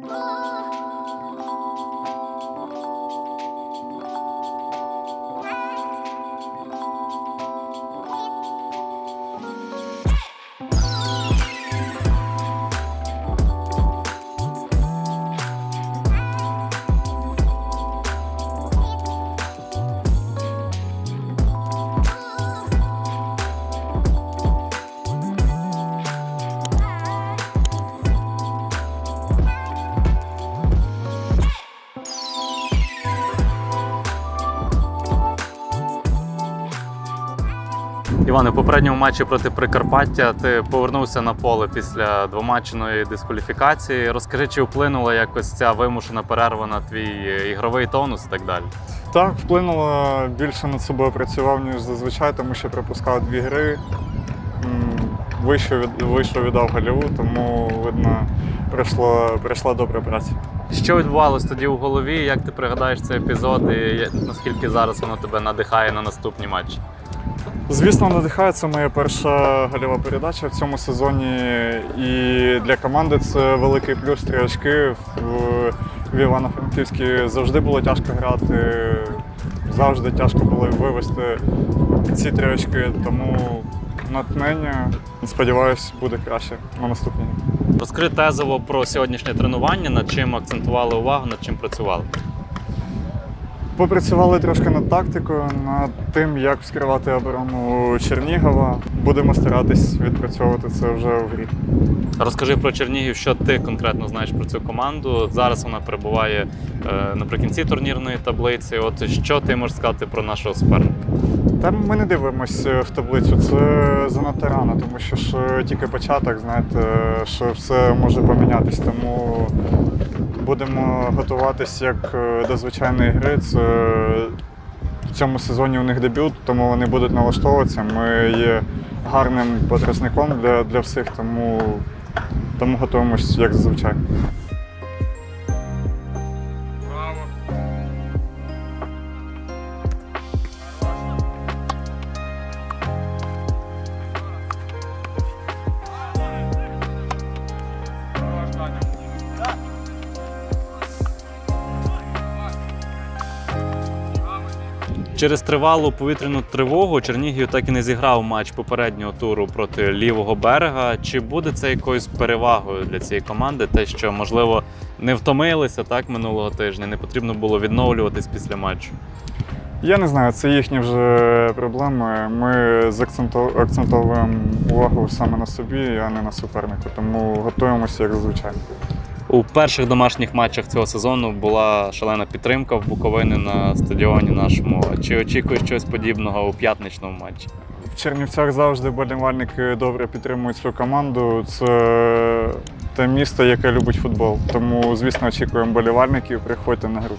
Oh. Іване, в попередньому матчі проти Прикарпаття ти повернувся на поле після двоматченої дискваліфікації. Розкажи, чи вплинула якось ця вимушена перерва на твій ігровий тонус і так далі? Так, вплинуло більше над собою працював, ніж зазвичай, тому що пропускав дві гри. Вийшов, від, вийшов віддав голіву, тому видно, прийшло, прийшла добра праця. Що відбувалось тоді у голові? Як ти пригадаєш цей епізод і наскільки зараз воно тебе надихає на наступні матчі? Звісно, надихає це моя перша гольова передача в цьому сезоні. І для команди це великий плюс три очки. В, Івано-Франківській завжди було тяжко грати, завжди тяжко було вивести ці три очки. Тому натхнення, сподіваюсь, буде краще на наступні. Розкажи тезово про сьогоднішнє тренування, над чим акцентували увагу, над чим працювали. Попрацювали трошки над тактикою, над тим, як вскривати оборону Чернігова. Будемо старатись відпрацьовувати це вже в грі. Розкажи про Чернігів, що ти конкретно знаєш про цю команду. Зараз вона перебуває е, наприкінці турнірної таблиці. От що ти можеш сказати про нашого суперника? Та ми не дивимося в таблицю. Це занадто рано, тому що ж тільки початок, знаєте, що все може помінятись. Тому будемо готуватись як е, до звичайної гри. Це в цьому сезоні у них дебют, тому вони будуть налаштовуватися. Ми є гарним потрясником для, для всіх, тому, тому готуємось як зазвичай. Через тривалу повітряну тривогу Чернігів так і не зіграв матч попереднього туру проти лівого берега. Чи буде це якоюсь перевагою для цієї команди? Те, що можливо не втомилися так минулого тижня, не потрібно було відновлюватись після матчу. Я не знаю, це їхні вже проблеми. Ми акцентовуємо увагу саме на собі, а не на супернику, тому готуємося як зазвичай. У перших домашніх матчах цього сезону була шалена підтримка в Буковини на стадіоні нашому. Чи очікуєш щось подібного у п'ятничному матчі? В Чернівцях завжди болівальники добре підтримують свою команду. Це те місто, яке любить футбол. Тому, звісно, очікуємо болівальників, приходьте на гру.